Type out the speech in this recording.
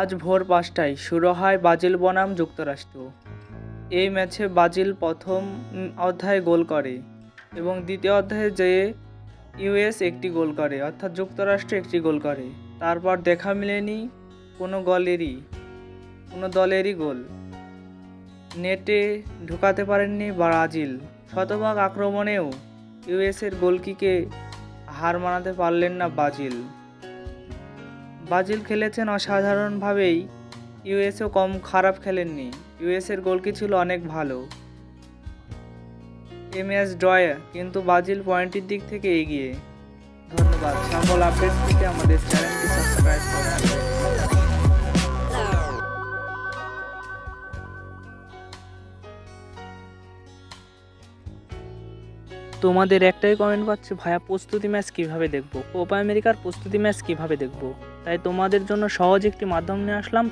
আজ ভোর পাঁচটায় শুরু হয় ব্রাজিল বনাম যুক্তরাষ্ট্র। এই ম্যাচে ব্রাজিল প্রথম অধ্যায়ে গোল করে এবং দ্বিতীয় অধ্যায়ে যেয়ে ইউএস একটি গোল করে, অর্থাৎ যুক্তরাষ্ট্র একটি গোল করে। তারপর দেখা মেলেনি কোনো গলেরই, কোনো দলেরই গোল। নেটে ঢুকাতে পারেননি ব্রাজিল। শতভাগ আক্রমণেও ইউএসের গোলকিকে হার মানাতে পারলেন না ব্রাজিল। ব্রাজিল খেলেছেন অসাধারণভাবেই। ইউএসও কম খারাপ খেলেননি। ইউএসের গোলকি ছিল অনেক ভালো। এ ম্যাচ ড্রয় কিন্তু ব্রাজিল পয়েন্টের দিক থেকে এগিয়ে। ধন্যবাদ। সকল আপডেট পেতে আমাদের চ্যানেলটি সাবস্ক্রাইব করুন। তোমাদের একটাই কমেন্ট পাচ্ছে, ভাইয়া প্রস্তুতি ম্যাচ কীভাবে দেখব? কোপা আমেরিকার প্রস্তুতি ম্যাচ কীভাবে দেখব? তাই তোমাদের জন্য সহজ একটি মাধ্যম নিয়ে আসলাম।